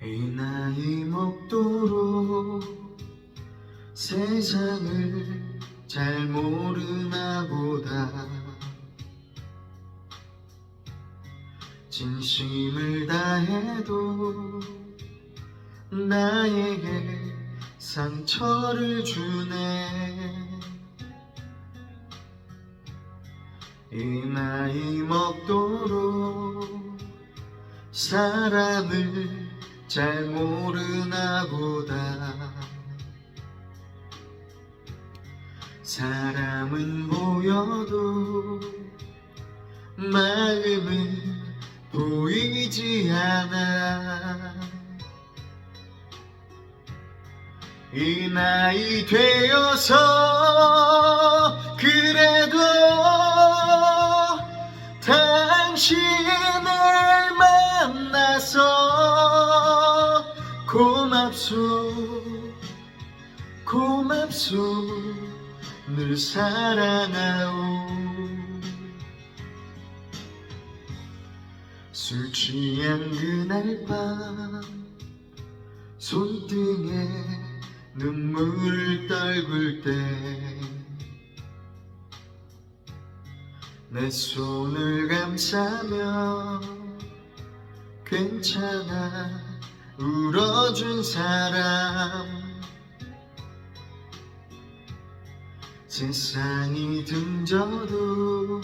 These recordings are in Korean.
이 나이 먹도록 세상을 잘 모르나 보다. 진심을 다해도 나에게 상처를 주네. 이 나이 먹도록 사람을 잘 모르나 보다. 사람은 보여도 마음은 보이지 않아. 이 나이 되어서 그래도 당신을 고맙소 고맙소 늘 사랑하오. 술 취한 그날 밤 손등에 눈물을 떨굴 때 내 손을 감싸며 괜찮아 울어준 사람. 세상이 등져도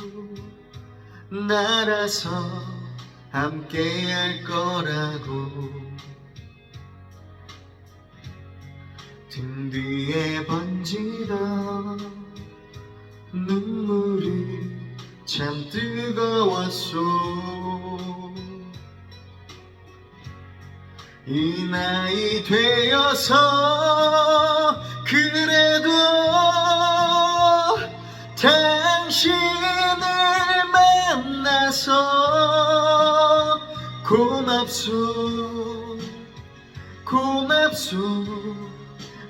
날아서 함께 할 거라고. 등 뒤에 번지던 눈물이 참 뜨거웠소 이 나이 되어서 그래도 당신을 만나서 고맙소 고맙소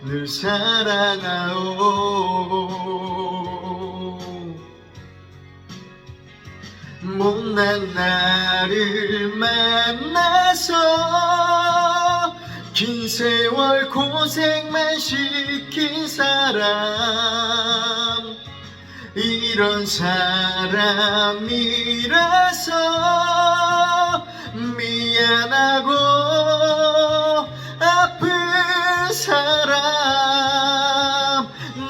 늘 사랑하오. 못난 나를 만나서 긴 세월 고생만 시킨 사람 이런 사람이라서 미안하고 아픈 사람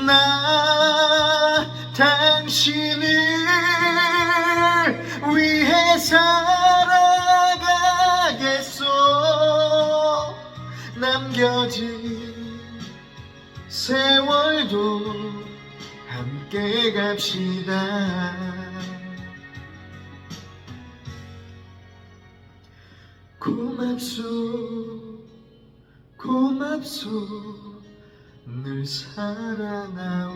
나 당신을 남겨진 세월도 함께 갑시다. 고맙소 고맙소 늘 사랑하오